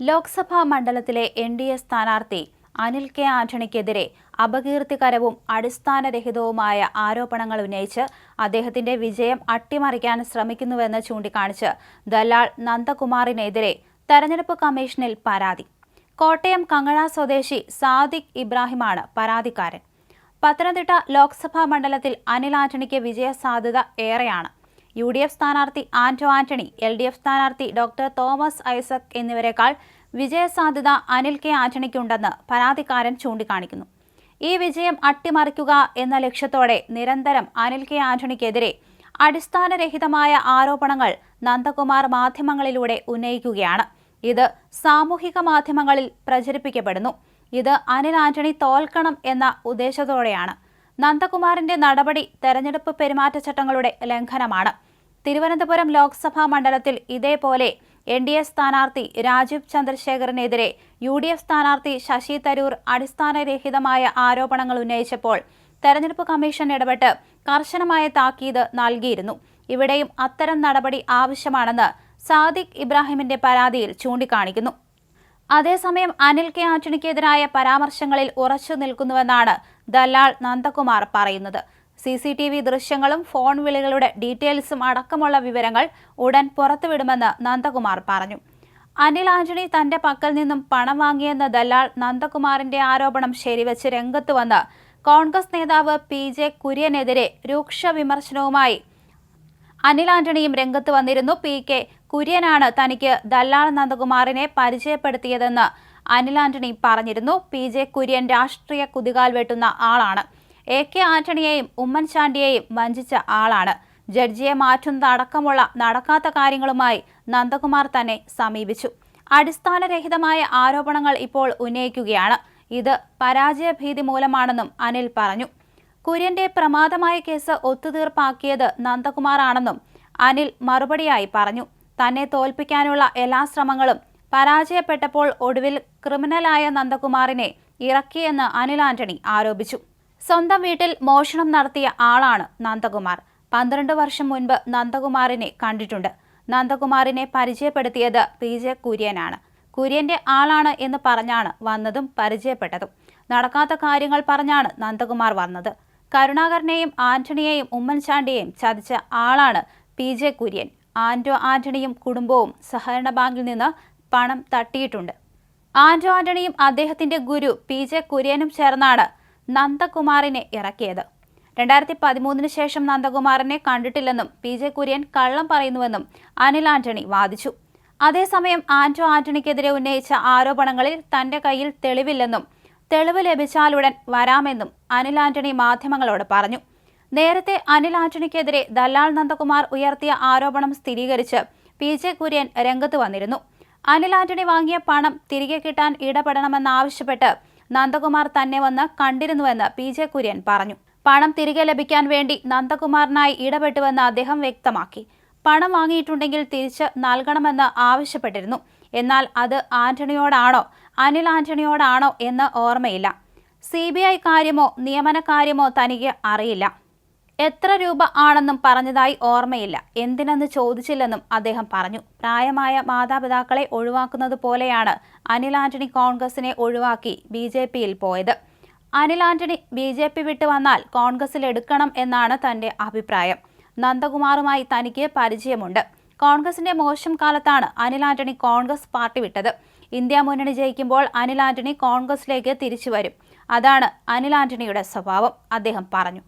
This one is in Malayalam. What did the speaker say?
ലോക്സഭാ മണ്ഡലത്തിലെ എൻ ഡി എ സ്ഥാനാർത്ഥി അനിൽ കെ ആന്റണിക്കെതിരെ അപകീർത്തികരവും അടിസ്ഥാനരഹിതവുമായ ആരോപണങ്ങൾ ഉന്നയിച്ച് അദ്ദേഹത്തിന്റെ വിജയം അട്ടിമറിക്കാൻ ശ്രമിക്കുന്നുവെന്ന് ചൂണ്ടിക്കാണിച്ച് ദലാൽ നന്ദകുമാറിനെതിരെ തെരഞ്ഞെടുപ്പ് കമ്മീഷനിൽ പരാതി. കോട്ടയം കങ്ങഴ സ്വദേശി സാദിഖ് ഇബ്രാഹിമാണ് പരാതിക്കാരൻ. പത്തനംതിട്ട ലോക്സഭാ മണ്ഡലത്തിൽ അനിൽ ആന്റണിക്ക് വിജയ സാധ്യത ഏറെയാണ്. യു ഡി എഫ് സ്ഥാനാർത്ഥി Anto Antony L D F സ്ഥാനാർത്ഥി ഡോക്ടർ തോമസ് ഐസക് എന്നിവരെക്കാൾ വിജയസാധ്യത അനിൽ കെ ആന്റണിക്കുണ്ടെന്ന് പരാതിക്കാരൻ ചൂണ്ടിക്കാണിക്കുന്നു. ഈ വിജയം അട്ടിമറിക്കുക എന്ന ലക്ഷ്യത്തോടെ നിരന്തരം അനിൽ കെ ആന്റണിക്കെതിരെ അടിസ്ഥാനരഹിതമായ ആരോപണങ്ങൾ നന്ദകുമാർ മാധ്യമങ്ങളിലൂടെ ഉന്നയിക്കുകയാണ്. ഇത് സാമൂഹിക മാധ്യമങ്ങളിൽ പ്രചരിപ്പിക്കപ്പെടുന്നു. ഇത് അനിൽ ആന്റണി തോൽക്കണം എന്ന ഉദ്ദേശത്തോടെയാണ്. നന്ദകുമാറിന്റെ നടപടി തെരഞ്ഞെടുപ്പ് പെരുമാറ്റച്ചട്ടങ്ങളുടെ ലംഘനമാണ്. തിരുവനന്തപുരം ലോക്സഭാ മണ്ഡലത്തിൽ ഇതേപോലെ എൻ ഡി എ സ്ഥാനാർത്ഥി രാജീവ് ചന്ദ്രശേഖറിനെതിരെ യു ഡി എഫ് സ്ഥാനാർത്ഥി ശശി തരൂർ അടിസ്ഥാനരഹിതമായ ആരോപണങ്ങൾ ഉന്നയിച്ചപ്പോൾ തെരഞ്ഞെടുപ്പ് കമ്മീഷൻ ഇടപെട്ട് കർശനമായ താക്കീത് നൽകിയിരുന്നു. ഇവിടെയും അത്തരം നടപടി ആവശ്യമാണെന്ന് സാദിഖ് ഇബ്രാഹിമിന്റെ പരാതിയിൽ ചൂണ്ടിക്കാണിക്കുന്നു. അതേസമയം അനിൽ കെ ആന്റണിക്കെതിരായ പരാമർശങ്ങളിൽ ഉറച്ചു നിൽക്കുന്നുവെന്നാണ് ദല്ലാൾ നന്ദകുമാർ പറയുന്നത്. സി സി ടി വി ദൃശ്യങ്ങളും ഫോൺ വിളികളുടെ ഡീറ്റെയിൽസും അടക്കമുള്ള വിവരങ്ങൾ ഉടൻ പുറത്തുവിടുമെന്ന് നന്ദകുമാർ പറഞ്ഞു. അനിൽ ആന്റണി തന്റെ പക്കൽ നിന്നും പണം വാങ്ങിയെന്ന ദല്ലാൾ നന്ദകുമാറിന്റെ ആരോപണം ശരിവച്ച് രംഗത്ത് വന്ന് കോൺഗ്രസ് നേതാവ് പി ജെ കുര്യനെതിരെ രൂക്ഷ വിമർശനവുമായി അനിൽ ആന്റണിയും രംഗത്ത് വന്നിരുന്നു. പി കെ കുര്യനാണ് തനിക്ക് ദല്ലാൾ നന്ദകുമാറിനെ പരിചയപ്പെടുത്തിയതെന്ന് അനിൽ ആന്റണി പറഞ്ഞിരുന്നു. പി ജെ കുര്യൻ രാഷ്ട്രീയ കുതികാൽ വെട്ടുന്ന ആളാണ്. എ കെ ആന്റണിയെയും ഉമ്മൻചാണ്ടിയെയും വഞ്ചിച്ച ആളാണ്. ജഡ്ജിയെ മാറ്റുന്നതടക്കമുള്ള നടക്കാത്ത കാര്യങ്ങളുമായി നന്ദകുമാർ തന്നെ സമീപിച്ചു. അടിസ്ഥാനരഹിതമായ ആരോപണങ്ങൾ ഇപ്പോൾ ഉന്നയിക്കുകയാണ്. ഇത് പരാജയഭീതി മൂലമാണെന്നും അനിൽ പറഞ്ഞു. കുര്യന്റെ പ്രമാദമായ കേസ് ഒത്തുതീർപ്പാക്കിയത് നന്ദകുമാറാണെന്നും അനിൽ മറുപടിയായി പറഞ്ഞു. തന്നെ തോൽപ്പിക്കാനുള്ള എല്ലാ ശ്രമങ്ങളും പരാജയപ്പെട്ടപ്പോൾ ഒടുവിൽ ക്രിമിനലായ നന്ദകുമാറിനെ ഇറക്കിയെന്ന് അനിൽ ആന്റണി ആരോപിച്ചു. സ്വന്തം വീട്ടിൽ മോഷണം നടത്തിയ ആളാണ് നന്ദകുമാർ. പന്ത്രണ്ട് വർഷം മുൻപ് നന്ദകുമാറിനെ കണ്ടിട്ടുണ്ട്. നന്ദകുമാറിനെ പരിചയപ്പെടുത്തിയത് പി. ജെ. കുര്യനാണ്. കുര്യന്റെ ആളാണ് എന്ന് പറഞ്ഞാണ് വന്നതും പരിചയപ്പെട്ടതും. നടക്കാത്ത കാര്യങ്ങൾ പറഞ്ഞാണ് നന്ദകുമാർ വന്നത്. കരുണാകരനെയും ആന്റണിയെയും ഉമ്മൻചാണ്ടിയെയും ചതിച്ച ആളാണ് പി. ജെ. കുര്യൻ. ആന്റോ ആന്റണിയും കുടുംബവും സഹകരണ ബാങ്കിൽ നിന്ന് പണം തട്ടിയിട്ടുണ്ട്. ആന്റോ ആന്റണിയും അദ്ദേഹത്തിന്റെ ഗുരു പി. ജെ. കുര്യനും ചേർന്നാണ് നന്ദകുമാറിനെ ഇറക്കിയത്. രണ്ടായിരത്തി പതിമൂന്നിന് ശേഷം നന്ദകുമാറിനെ കണ്ടിട്ടില്ലെന്നും പി ജെ കുര്യൻ കള്ളം പറയുന്നുവെന്നും അനിൽ ആന്റണി വാദിച്ചു. അതേസമയം ആന്റോ ആന്റണിക്കെതിരെ ഉന്നയിച്ച ആരോപണങ്ങളിൽ തന്റെ കയ്യിൽ തെളിവില്ലെന്നും തെളിവ് ലഭിച്ചാലുടൻ വരാമെന്നും അനിൽ ആന്റണി മാധ്യമങ്ങളോട് പറഞ്ഞു. നേരത്തെ അനിൽ ആന്റണിക്കെതിരെ ദല്ലാൽ നന്ദകുമാർ ഉയർത്തിയ ആരോപണം സ്ഥിരീകരിച്ച് പി ജെ കുര്യൻ രംഗത്ത് വന്നിരുന്നു. അനിൽ ആന്റണി വാങ്ങിയ പണം തിരികെ കിട്ടാൻ ഇടപെടണമെന്നാവശ്യപ്പെട്ട് നന്ദകുമാർ തന്നെ വന്ന് കണ്ടിരുന്നുവെന്ന് പി ജെ കുര്യൻ പറഞ്ഞു. പണം തിരികെ ലഭിക്കാൻ വേണ്ടി നന്ദകുമാറിനായി ഇടപെട്ടുവെന്ന് അദ്ദേഹം വ്യക്തമാക്കി. പണം വാങ്ങിയിട്ടുണ്ടെങ്കിൽ തിരിച്ച് നൽകണമെന്ന് ആവശ്യപ്പെട്ടിരുന്നു. എന്നാൽ അത് ആന്റണിയോടാണോ അനിൽ ആന്റണിയോടാണോ എന്ന് ഓർമ്മയില്ല. സി ബി ഐ കാര്യമോ നിയമന കാര്യമോ തനിക്ക് അറിയില്ല. എത്ര രൂപ ആണെന്നും പറഞ്ഞതായി ഓർമ്മയില്ല. എന്തിനെന്ന് ചോദിച്ചില്ലെന്നും അദ്ദേഹം പറഞ്ഞു. പ്രായമായ മാതാപിതാക്കളെ ഒഴിവാക്കുന്നത് പോലെയാണ് അനിൽ ആന്റണി കോൺഗ്രസിനെ ഒഴിവാക്കി ബി ജെ പിയിൽ പോയത്. Anil Antony B J P വിട്ടു വന്നാൽ കോൺഗ്രസിൽ എടുക്കണം എന്നാണ് തന്റെ അഭിപ്രായം. നന്ദകുമാറുമായി തനിക്ക് പരിചയമുണ്ട്. കോൺഗ്രസിന്റെ മോശം കാലത്താണ് അനിൽ ആന്റണി കോൺഗ്രസ് പാർട്ടി വിട്ടത്. ഇന്ത്യ മുന്നണി ജയിക്കുമ്പോൾ അനിൽ ആന്റണി കോൺഗ്രസിലേക്ക് തിരിച്ചു വരും. അതാണ് അനിൽ ആന്റണിയുടെ സ്വഭാവം അദ്ദേഹം പറഞ്ഞു.